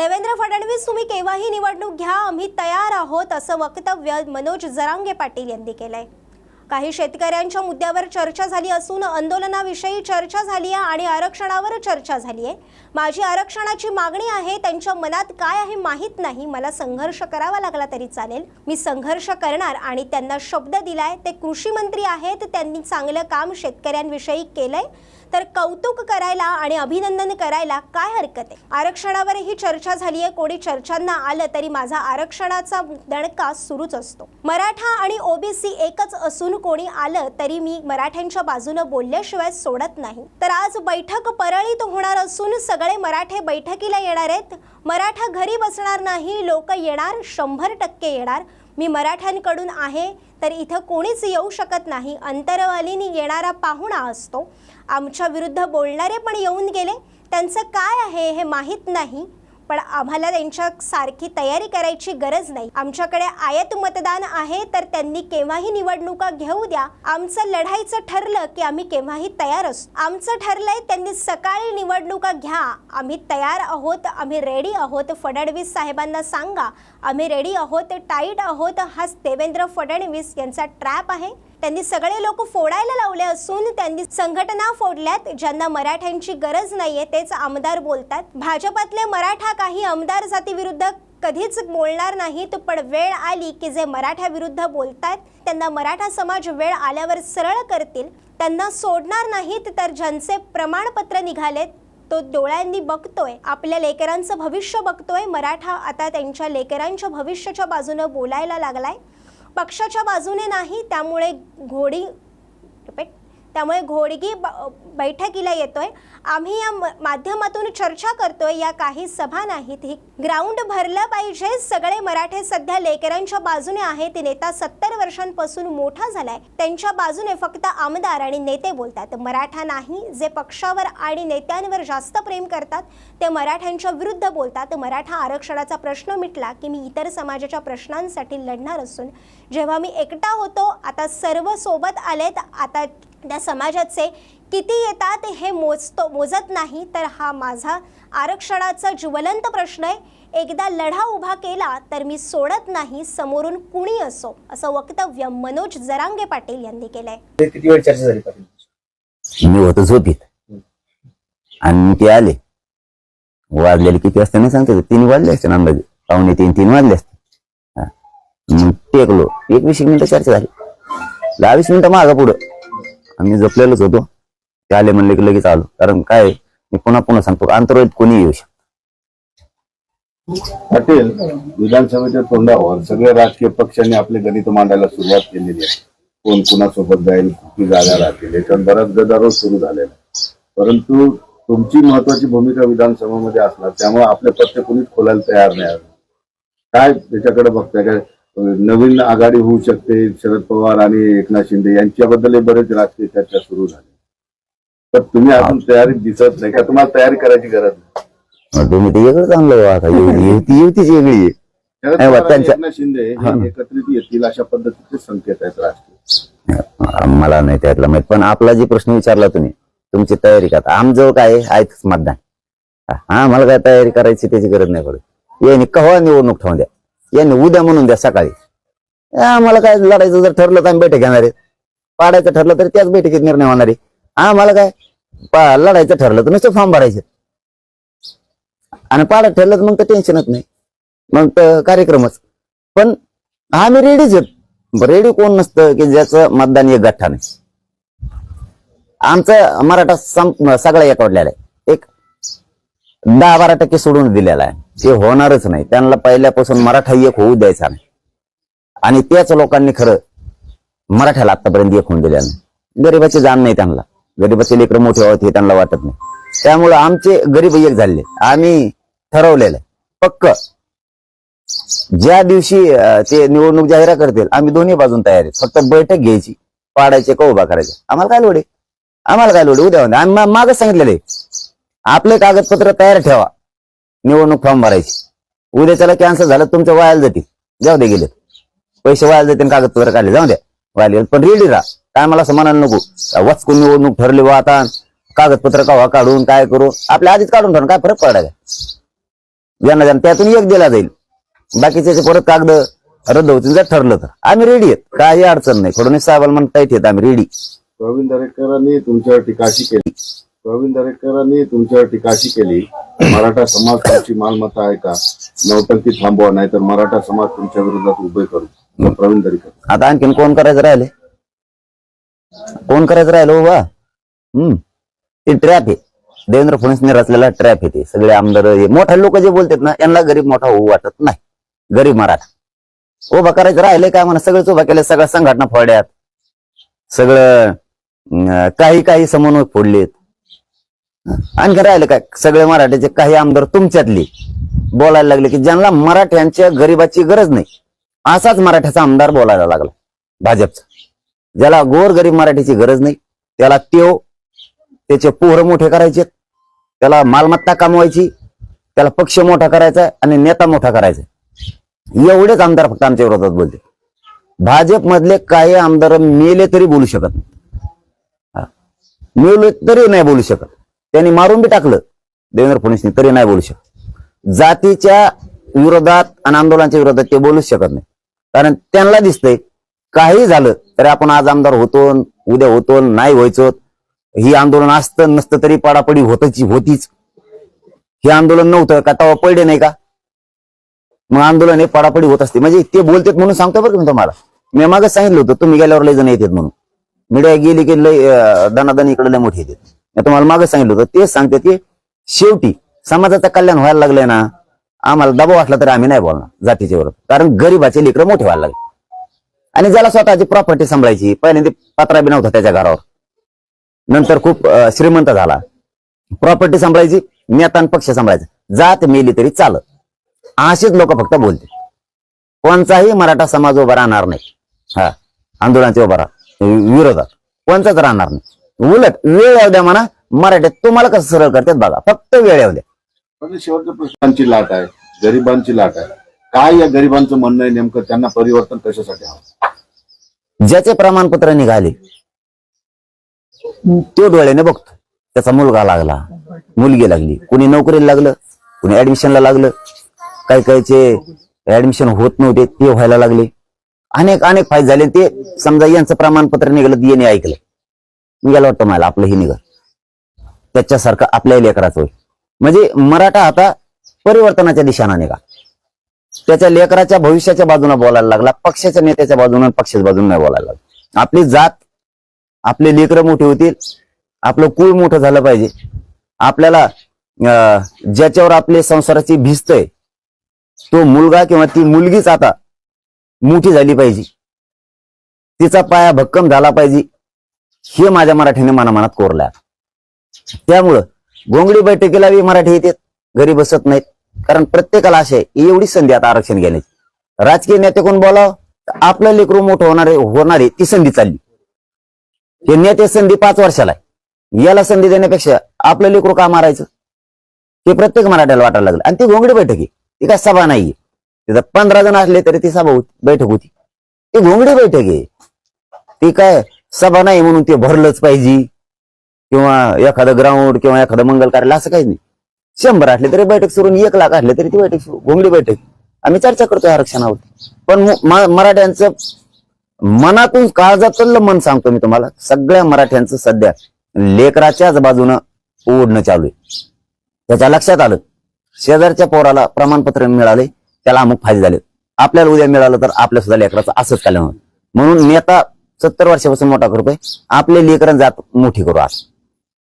देवेंद्र फडणवीस तुम्ही केव्हाही निवडणूक घ्या आम्ही तयार आहोत असं वक्तव्य मनोज जरांगे पाटील यांनी केलंय. काही शेतकऱ्यांच्या मुद्द्यावर चर्चा झाली असून आंदोलनाविषयी चर्चा झाली आहे आणि आरक्षणावर चर्चा झाली आहे. माझी आरक्षणाची मागणी आहे त्यांच्या मनात काय आहे माहीत नाही मला संघर्ष करावा लागला तरी चालेल. मी संघर्ष करणार आणि त्यांना शब्द दिलाय ते कृषी मंत्री आहेत त्यांनी चांगलं काम शेतकऱ्यांविषयी केलंय. तर कौतुक करायला आणि अभिनंदन करायला काय हरकत आहे? आरक्षणावरही चर्चा झाली आहे कोणी चर्चांना आलं तरी माझा आरक्षणाचा दणका सुरूच असतो. मराठा आणि ओबीसी एकच असून कोणी आलं तरी मी मराठ्यांच्या बाजूनं बोलल्याशिवाय सोडत नाही. तर आज बैठक परळीत होणार असून सगळे मराठे बैठकीला येणार आहेत. मराठा घरी बसणार नाही लोक येणार शंभर टक्के येणार. मी मराठ्यांकडून आहे तर इथं कोणीच येऊ शकत नाही. अंतरवालीनी येणारा पाहुणा असतो. आमच्या विरुद्ध बोलणारे पण येऊन गेले. त्यांचं काय आहे हे माहीत नाही. पण आम्हाला त्यांच्या सारखी तयारी करायची गरज नाही. आमच्याकडे आयत मतदान आहे तर त्यांनी केव्हाही निवडणुका घेऊ द्या. आमचं लढायचं ठरलं की आम्ही केव्हाही तयार असतो आमचं ठरलंय त्यांनी सकाळी निवडणुका घ्या. आम्ही तयार आहोत आम्ही रेडी आहोत. फडणवीस साहेबांना सांगा. आम्ही रेडी आहोत टाईट आहोत. हाच देवेंद्र फडणवीस यांचा ट्रॅप आहे. त्यांनी सगळे लोक फोडायला लावले असून त्यांनी संघटना फोडल्यात ज्यांना मराठ्यांची गरज नाहीये तेच आमदार बोलतात. भाजपातले मराठा काही आमदार जातीविरुद्ध कधीच बोलणार नाहीत पण वेळ आली की जे मराठ्याविरुद्ध बोलतात त्यांना मराठा समाज वेळ आल्यावर सरळ करतील. त्यांना सोडणार नाहीत तर ज्यांचे प्रमाणपत्र निघालेत तो डोळ्यांनी बघतोय. आपल्या लेकरांचं भविष्य बघतोय. मराठा आता त्यांच्या लेकरांच्या भविष्याच्या बाजूनं बोलायला लागलाय. पक्षाच्या बाजूने नाही त्यामुळे घोडी त्यामुळे घोडगी ब- बैठकीला येतोय. आम्ही या म- माध्यमातून चर्चा करतोय. या काही सभा नाहीत. ही ग्राउंड भरलं पाहिजे. सगळे मराठे सध्या लेकरांच्या बाजूने आहेत. नेता सत्तर वर्षांपासून मोठा झालाय. त्यांच्या बाजूने फक्त आमदार आणि नेते बोलतात. मराठा नाही जे पक्षावर आणि नेत्यांवर जास्त प्रेम करतात ते मराठ्यांच्या विरुद्ध बोलतात. मराठा आरक्षणाचा प्रश्न मिटला की मी इतर समाजाच्या प्रश्नांसाठी लढणार असून जेव्हा मी एकटा होतो आता सर्व सोबत आलेत. आता त्या समाजाचे किती येतात हे मोजतो मोजत नाही तर हा माझा आरक्षणाचा ज्वलंत प्रश्न आहे. एकदा लढा उभा केला तर मी सोडत नाही समोरून कुणी असो असं वक्तव्य मनोज जरांगे पाटील यांनी केलंय. किती वेळ चर्चा झाली पाटील? मी होतो झोपीत. आणि ते आले. वाजलेले किती वाजता नाही सांगते तीन वाजले असते अंदाजे. पावणे तीन तीन वाजले असते. हा. मग टेकलो. एक वीस मिनिटं चर्चा झाली. दहा वीस मिनिटं मागं पुढं. आम्ही जपलेलोच होतो. ते आले म्हणले की लगेच आलो. कारण काय मी पुन्हा पुन्हा सांगतो? अंतर्वाईत कोणी येऊ शकतो पाटील विधानसभेच्या तोंडावर सगळे राजकीय पक्षांनी आपले गणित मांडायला सुरुवात केलेली आहे. कोण कुणासोबत जाईल किती जागा राहतील याच्यावर बराच गदारोळ सुरू झालेला आहे. परंतु तुमची महत्वाची भूमिका विधानसभेमध्ये असणार त्यामुळे आपले पत्ते कोणीच खोलायला तयार नाही. काय त्याच्याकडे बघताय? काय नवीन आघाडी होऊ शकते शरद पवार आणि एकनाथ शिंदे यांच्याबद्दल बरेच राजकीय चर्चा सुरू झाली. तर तुम्ही अजून तयारीत दिसत नाही का? तुम्हाला तयारी करायची गरज नाही. तुम्ही ते वेगळं चांगलं वेगळी त्यांच्या- एकनाथ शिंदे एकत्रित येतील अशा पद्धतीचे संकेत आहेत राजकीय. मला नाही त्यातला माहीत. पण आपला जे प्रश्न विचारला तुम्ही तुमची तयारी का आमजवळ काय आहे? आहेच मतदान. हा मला काय तयारी करायची त्याची गरज नाही पडत. यांनी कव्हा निवडणूक ठेवून द्या. यांनी उद्या म्हणून द्या सकाळी. आम्हाला काय लढायचं जर ठरलं तर आम्ही बैठक घेणार आहे. पाडायचं ठरलं तर त्याच बैठकीत निर्णय होणार आहे. आम्हाला काय? पा- लढायचं ठरलं तर नुसतं फॉर्म भरायचे. आणि पाडत ठरलं तर मग तर टेन्शनच नाही. मग तर कार्यक्रमच. पण आम्ही रेडीच आहेत. रेडी कोण नसतं की ज्याचं मतदान एक गठ्ठा नाही. आमचं मराठा सगळा एकवडलेला आहे. दहा बारा टक्के सोडून दिलेला आहे. ते होणारच नाही. त्यांना पहिल्यापासून मराठा एक होऊ द्यायचा नाही. आणि त्याच लोकांनी खरं मराठ्याला आतापर्यंत एक होऊन दिलेलं नाही. गरीबाची जाण नाही त्यांना. गरीबाचे लेकर मोठे आहोत हे त्यांना वाटत नाही. त्यामुळं आमचे गरीब एक झाले. आम्ही ठरवलेलं पक्क. ज्या दिवशी ते निवडणूक जाहीर करतील आम्ही दोन्ही बाजून तयार आहेत. फक्त बैठक घ्यायची. पाडायचे का उभा करायचे? आम्हाला काय लोडे आम्हाला काय लोडे उद्या आम्ही मागच सांगितलेले आपले कागदपत्र तयार ठेवा. निवडणूक फॉर्म भरायची. उद्या त्याला कॅन्सल झालं तुमच्या वायाला जातील. जाऊ दे गेले पैसे वायाला जातील आणि कागदपत्र काढले. जाऊ द्या वायाला गेले. पण रेडी राहा. काय मला असं म्हणायला नको. वचकून निवडणूक ठरली बा आता. कागदपत्र कवा काढून काय करू आपल्या आधीच काढून ठेवून काय फरक पडायला? ज्यांना ज्यांना त्यातून एक दिला जाईल. बाकीचे परत कागद रद्द होतील जर ठरलं तर. आम्ही रेडी आहेत. काही अडचण नाही. फडणवीस साहेबांना म्हणता येत आम्ही रेडी प्रवीण दरेकरांनी तुमच्यावर टीका केली. प्रवीण दरेकरांनी तुमच्यावर टीकाशी केली. मराठा समाज तुमची मालमत्ता आहे का? नौटंकी थांबवा नाही तर मराठा समाज तुमच्या विरोधात उभे करू. प्रवीण दरेकर. आता आणखीन कोण करायचं राहिले? कोण करायचं राहिलो उभा? हम्म. ते ट्रॅप आहे. देवेंद्र फडणवीसने रचलेला ट्रॅप आहे ते. सगळे आमदार हे मोठे लोक जे बोलतात ना यांना गरीब मोठा होऊ वाटत नाही. गरीब मराठा. उभा करायचं राहिले काय म्हणा सगळंच उभा केलं सगळ्या संघटना फोड्यात सगळं काही काही समन्वय फोडलेत. आणखी राहिलं काय? सगळे मराठ्याचे काही आमदार तुमच्यातले. बोलायला लागले की ज्यांना मराठ्यांच्या गरीबाची गरज नाही असाच मराठ्याचा आमदार बोलायला लागला भाजपचा. ज्याला गोर गरीब मराठीची गरज नाही त्याला त्यो त्याचे पोहर मोठे करायचे त्याला मालमत्ता कमवायची त्याला पक्ष मोठा करायचा आणि नेता मोठा करायचा. एवढेच आमदार फक्त आमच्या विरोधात बोलते भाजप मधले काही आमदार मेले तरी बोलू शकत मेले तरी नाही बोलू शकत. त्यांनी मारून बी टाकलं. देवेंद्र फडणवीसनी तरी नाही बोलू शकत. जातीच्या विरोधात आणि आंदोलनाच्या विरोधात ते बोलूच शकत नाही. कारण त्यांना दिसतंय काही झालं तरी आपण आज आमदार होतो उद्या होतो नाही व्हायचो. ही आंदोलन असतं नसतं तरी पडापडी होतच होतीच. हे आंदोलन नव्हतं का तवा पडले नाही का? मग आंदोलन हे पडापडी होत असते. म्हणजे ते बोलतात म्हणून सांगतो बरं मी तुम्हाला. मी मागच सांगितलं होतं तुम्ही गेल्यावर लय जण येतात म्हणून. मीडिया गेली की लय अं, इकडे लय मोठी येतात. तुम्हाला मागच सांगितलं होतं तेच सांगते की शेवटी समाजाचं कल्याण व्हायला लागलंय ना आम्हाला दबाव असला तरी आम्ही नाही बोलणार जातीच्या वर कारण गरीबाचे लेकरं मोठे व्हायला लागले. आणि ज्याला स्वतःची प्रॉपर्टी सांभाळायची पहिल्यांदा पत्रा बी नव्हता त्याच्या घरावर. नंतर खूप श्रीमंत झाला. प्रॉपर्टी सांभाळायची नेतान पक्ष सांभाळायचा. जात मेली तरी चालत. असेच लोक फक्त बोलते. कोणताही मराठा समाज उभा राहणार नाही. हा आंदोलनाचे उभा राहा. विरोधात कोणताच राहणार नाही. उलट वेळ येऊ द्या म्हणा मराठ्यात तुम्हाला कसं सरळ करतात बघा फक्त वेळ येऊ द्या. पण शेवटच्या प्रश्नांची लाट आहे गरिबांची लाट आहे. काय या गरिबांचं म्हणणं आहे नेमकं? त्यांना परिवर्तन कशासाठी हवं? ज्याचे प्रमाणपत्र निघाले तो डोळ्याने बघतो. त्याचा मुलगा लागला मुलगी लागली कुणी नोकरीला लागलं कुणी ऍडमिशनला लागलं. काही काहीचे ऍडमिशन होत नव्हते ते व्हायला लागले. अनेक अनेक फायदे झाले ते समजा यांचं प्रमाणपत्र निघालं येणे ऐकलं. मी गेलं वाटतं मला आपलं हे निघाल. त्याच्यासारखं आपल्या लेकराचं होईल. म्हणजे मराठा आता परिवर्तनाच्या दिशाने निघा त्याच्या लेकराच्या भविष्याच्या बाजूने बोलायला लागला पक्षाच्या नेत्याच्या बाजूने पक्षाच्या बाजूने नाही बोलायला लागला. आपली जात आपले लेकरं मोठे होतील आपलं कुळ मोठं झालं पाहिजे. आपल्याला अं, ज्याच्यावर आपले संसाराची भिस्त आहे तो मुलगा किंवा ती मुलगीच आता मोठी झाली पाहिजे. तिचा पाया भक्कम झाला पाहिजे. हे माझ्या मराठीने मनामनात कोरलं त्यामुळं गोंगडी बैठकीला मराठी येते घरी बसत नाहीत. कारण प्रत्येकाला असे एवढी संधी आता आरक्षण घेण्याची. राजकीय नेते कोण बोलाव? आपलं लेकरू मोठं होणारे होणारे ती संधी चालली. हे नेते संधी पाच वर्षाला आहे. याला संधी देण्यापेक्षा आपलं लेकरू का मारायचं? ते प्रत्येक मराठ्याला वाटायला लागलं. आणि ती घोंगडी बैठक आहे. ती काय सभा नाहीये. तिथं पंधरा जण असले तरी ती सभा होती बैठक होती. ती घोंगडी बैठक आहे. ती काय सभा नाही म्हणून ते भरलंच पाहिजे. किंवा एखादं ग्राउंड किंवा एखादं मंगल कार्यालय असं काही नाही. शंभर असले तरी बैठक सुरू एक लाख असले तरी ती बैठक सुरू घोंगडी बैठक. आम्ही चर्चा करतोय आरक्षणावर पण मराठ्यांचं मनातून काळजातलं मन सांगतो मी तुम्हाला. सगळ्या मराठ्यांचं सध्या लेकराच्याच बाजूनं ओढणं चालू आहे. त्याच्या लक्षात आलं. शेजारच्या पोराला प्रमाणपत्र मिळाले त्याला अमुक फायदे झाले आपल्याला उद्या मिळालं तर आपल्या सुद्धा लेकराचं असंच कल्याण म्हणून नेता सत्तर वर्षापासून मोठा करतोय. आपले लेकरं जात मोठी करू आज.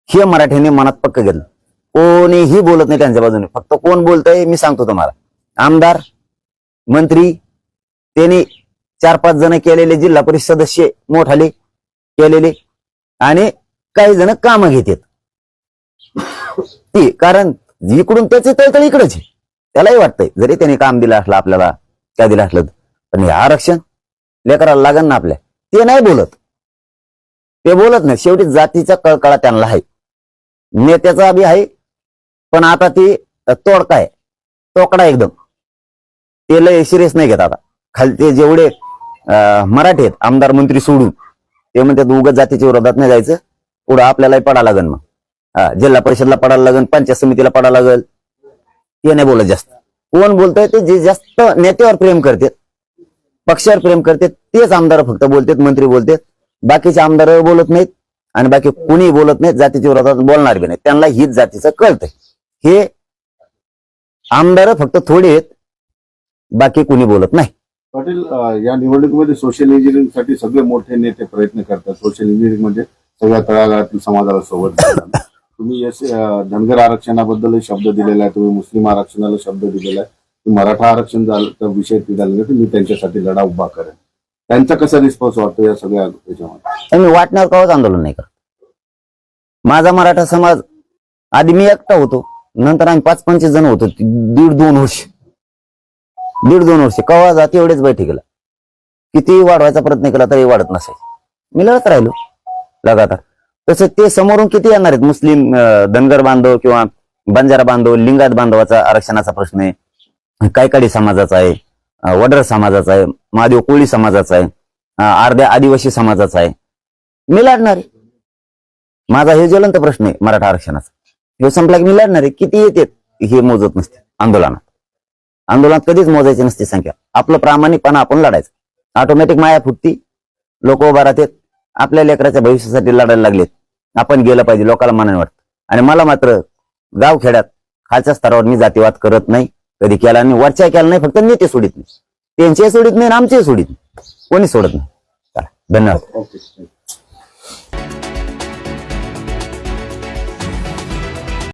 हे मराठ्यांनी मनात पक्क घेतलं. कोणीही बोलत नाही त्यांच्या बाजूने. फक्त कोण बोलतंय मी सांगतो तुम्हाला. आमदार मंत्री त्यांनी चार पाच जण केलेले जिल्हा परिषद सदस्य मोठाले केलेले आणि काही जण कामं घेतात. ती कारण इकडून त्याचे तळतळ इकडेच आहे. त्यालाही वाटतंय जरी त्याने काम दिलं असलं आपल्याला काय दिलं असलं पण हे आरक्षण लेकराला लागन ना आपल्या. ते नाही बोलत. ते बोलत नाही. शेवटी जातीचा कळकळा त्यांना आहे. नेत्याचा बी आहे. पण आता ती तोडका आहे. तोकडा एकदम. ते लय सिरियस नाही घेत आता. खालचे जेवढे मराठी आहेत आमदार मंत्री सोडून ते म्हणतात उगत जातीच्या विरोधात नाही जायचं. पुढं आपल्यालाही पडा लागन मग. हा, जिल्हा परिषदला पडायला लागेल पंचायत समितीला पडायला लागेल. ते नाही बोलत जास्त. कोण बोलतोय ते जे जास्त नेत्यावर प्रेम करतात पक्षावर प्रेम करते तेच आमदार फक्त बोलतात मंत्री बोलतात. बाकीचे आमदार बोलत नाहीत आणि बाकी कुणी बोलत नाहीत जातीच्या विरोधात बोलणार बी नाही त्यांना हीच जातीचं कळतंय. हे आमदार फक्त थोडे आहेत बाकी कुणी बोलत नाही. पाटील या निवडणुकीमध्ये सोशल इंजिनिअरिंगसाठी सगळे मोठे नेते प्रयत्न करतात. सोशल इंजिनिअरिंग म्हणजे सगळ्या तळागाळातील समाजाला सोबत तुम्ही धनगर आरक्षणाबद्दल शब्द दिलेला आहे. तुम्ही मुस्लिम आरक्षणाला शब्द दिलेला आहे. मराठा आरक्षण झालं तर विषय झाला तर मी त्यांच्यासाठी लढा उभा करेन. त्यांचा कसा रिस्पॉन्स वाटतो या सगळ्या याच्यामध्ये? मी वाटणार कवाच आंदोलन नाही करत? माझा मराठा समाज आधी मी एकटा होतो नंतर आम्ही पाच पंचवीस जण होतो दीड दोन वर्ष. दीड दोन वर्ष. कवा जाती एवढेच बैठकीला. किती वाढवायचा प्रयत्न केला तरी वाढत नसायचं. मी लढत राहिलो लगातार. तसं ते समोरून किती येणार आहेत? मुस्लिम धनगर बांधव किंवा बंजारा बांधव लिंगात बांधवाचा आरक्षणाचा प्रश्न आहे. कायकाडी समाजाचा आहे वडर समाजाचा आहे महादेव कोळी समाजाचा आहे अर्ध्या आदिवासी समाजाचा आहे. मी लढणार. आहे माझा हे ज्वलंत प्रश्न आहे मराठा आरक्षणाचा. हे संपला की मी लढणार. आहे किती येतात हे मोजत नसते आंदोलनात. आंदोलनात कधीच मोजायची नसते संख्या. आपलं प्रामाणिकपणा आपण लढायचं. ऑटोमॅटिक माया फुटती. लोक उभा राहतात. आपल्या लेकराच्या भविष्यासाठी लढायला लागलेत. आपण गेलं पाहिजे लोकांना मनाने वाटतं. आणि मला मात्र गाव खेड्यात खालच्या स्तरावर मी जातीवाद करत नाही. कधी केला नाही वरच्या केला नाही फक्त नेते सोडित नाही. त्यांचे सोडित नाही आणि आमचे सोडित नाही. कोणी सोडत नाही. धन्यवाद. ओके.